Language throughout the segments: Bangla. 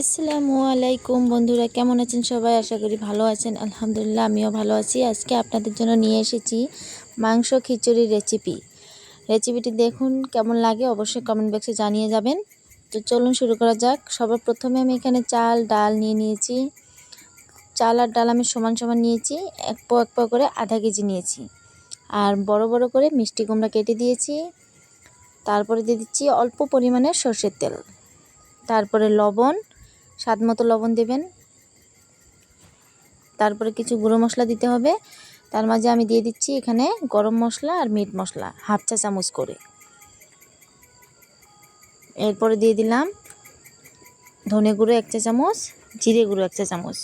আসসালামু আলাইকুম বন্ধুরা, কেমন আছেন সবাই? আশা করি ভালো আছেন। আলহামদুলিল্লাহ, আমিও ভালো আছি। আজকে আপনাদের জন্য নিয়ে এসেছি মাংস খিচুড়ি রেসিপি। রেসিপিটি দেখুন, কেমন লাগে অবশ্যই কমেন্ট বক্সে জানিয়ে যাবেন। তো চলুন শুরু করা যাক। সবার প্রথমে আমি এখানে চাল, ডাল নিয়ে নিয়েছি। চাল আর ডাল আমি সমান সমান নিয়েছি। এক পো এক পো করে আধা কেজি নিয়েছি। আর বড় বড় করে মিষ্টি কুমড়া কেটে দিয়েছি। তারপরে দিয়ে দিচ্ছি অল্প পরিমাণে সর্ষের তেল। তারপরে লবণ স্বাদ মতো লবণ দেবেন। তারপরে কিছু গুঁড়ো মশলা দিতে হবে। তার মাঝে আমি দিয়ে দিচ্ছি এখানে গরম মশলা আর মিট মশলা, হাফ চা চামচ করে। এরপরে দিয়ে দিলাম ধনে গুঁড়ো এক চা চামচ, জিরে গুঁড়ো এক চা চামচ।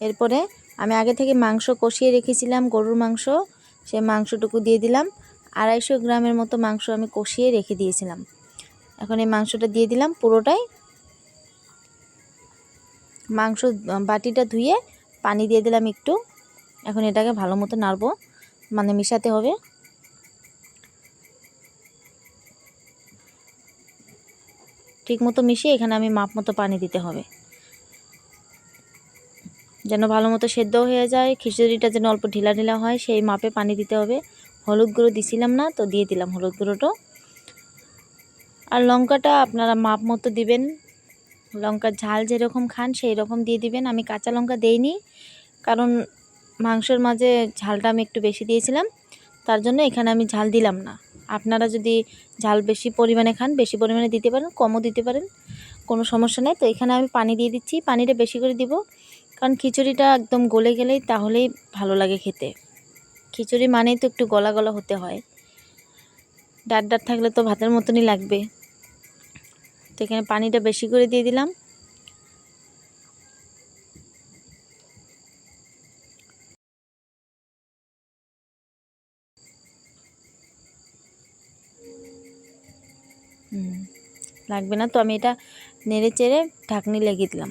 এরপরে আমি আগে থেকে মাংস কষিয়ে রেখেছিলাম গরুর মাংস, সে মাংসটুকু দিয়ে দিলাম। আড়াইশো গ্রামের মতো মাংস আমি কষিয়ে রেখে দিয়েছিলাম। এখন এই মাংসটা দিয়ে দিলাম পুরোটাই। মাংস, বাটিটা ধুয়ে পানি দিয়ে দিলাম একটু। এখন এটাকে ভালো মতো নাড়বো মানে মিশাতে হবে। ঠিক মতো মিশিয়ে এখানে আমি মাপ মতো পানি দিতে হবে। যেন ভালো মতো সেদ্ধ হয়ে যায়, খিচুড়িটা যেন অল্প ঢিলা ঢিলা হয়, সেই মাপে পানি দিতে হবে। হলুদ গুঁড়ো দিছিলাম না, তো দিয়ে দিলাম হলুদ গুঁড়োটা। আর লঙ্কাটা আপনারা মাপ মতো দিবেন। লঙ্কার ঝাল যেরকম খান সেই রকম দিয়ে দিবেন। আমি কাঁচা লঙ্কা দেইনি, কারণ মাংসের মাঝে ঝালটা আমি একটু বেশি দিয়েছিলাম। তার জন্য এখানে আমি ঝাল দিলাম না। আপনারা যদি ঝাল বেশি পরিমাণে খান, বেশি পরিমাণে দিতে পারেন, কমও দিতে পারেন, কোনো সমস্যা নেই। তো এখানে আমি পানি দিয়ে দিচ্ছি। পানিটা বেশি করে দিব, কারণ খিচুড়িটা একদম গলে গেলেই তাহলেই ভালো লাগে খেতে। খিচুড়ি মানেই তো একটু গলা গলা হতে হয়। ডাট ডাট থাকলে তো ভাতের মতনই লাগবে। তো এখানে পানিটা বেশি করে দিয়ে দিলাম। লাগবে না। তো আমি এটা নেড়ে চেড়ে ঢাকনি লেগে দিলাম।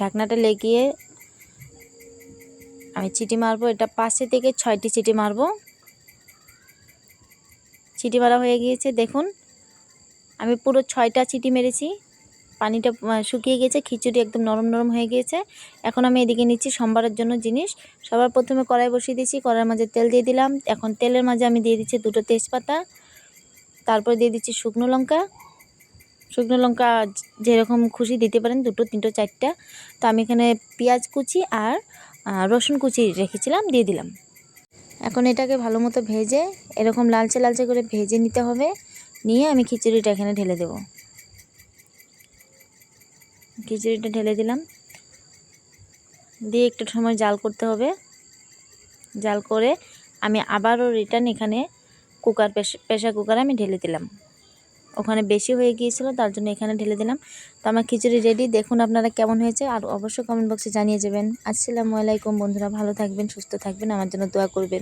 ঢাকনাটা লেগিয়ে আমি চিটি মারবো। এটা পাঁচে থেকে ছয়টি চিটি মারবো। চিটি মারা হয়ে গিয়েছে। দেখুন আমি পুরো ছয়টা চিটি মেরেছি। পানিটা শুকিয়ে গেছে, খিচুড়ি একদম নরম নরম হয়ে গিয়েছে এখন আমি এদিকে নিচ্ছি সোমবারের জন্য জিনিস। সবার প্রথমে কড়াই বসিয়ে দিয়েছি, কড়াইয়ের মাঝে তেল দিয়ে দিলাম। এখন তেলের মাঝে আমি দিয়ে দিচ্ছি দুটো তেজপাতা। তারপর দিয়ে দিচ্ছি শুকনো লঙ্কা। শুকনো লঙ্কা যেরকম খুশি দিতে পারেন, দুটো, তিনটো, চারটা। তো আমি এখানে পেঁয়াজ কুচি আর রসুন কুচি রেখেছিলাম, দিয়ে দিলাম। এখন এটাকে ভালো মতো ভেজে, এরকম লালচে লালচে করে ভেজে নিতে হবে। নিয়ে আমি খিচুড়িটা এখানে ঢেলে দেব। খিচুড়িটা ঢেলে দিলাম। দিয়ে একটু সময় জাল করতে হবে। জাল করে আমি আবারও রিটার্ন এখানে কুকার প্রেশার কুকারে আমি ঢেলে দিলাম। ওখানে বেশি হয়ে গিয়েছিল, তার জন্য এখানে ঢেলে দিলাম। তো আমার খিচুড়ি রেডি দেখুন আপনারা কেমন হয়েছে। আর অবশ্যই কমেন্ট বক্সে জানিয়ে যাবেন। আসসালামু আলাইকুম বন্ধুরা, ভালো থাকবেন, সুস্থ থাকবেন, আমার জন্য দোয়া করবেন।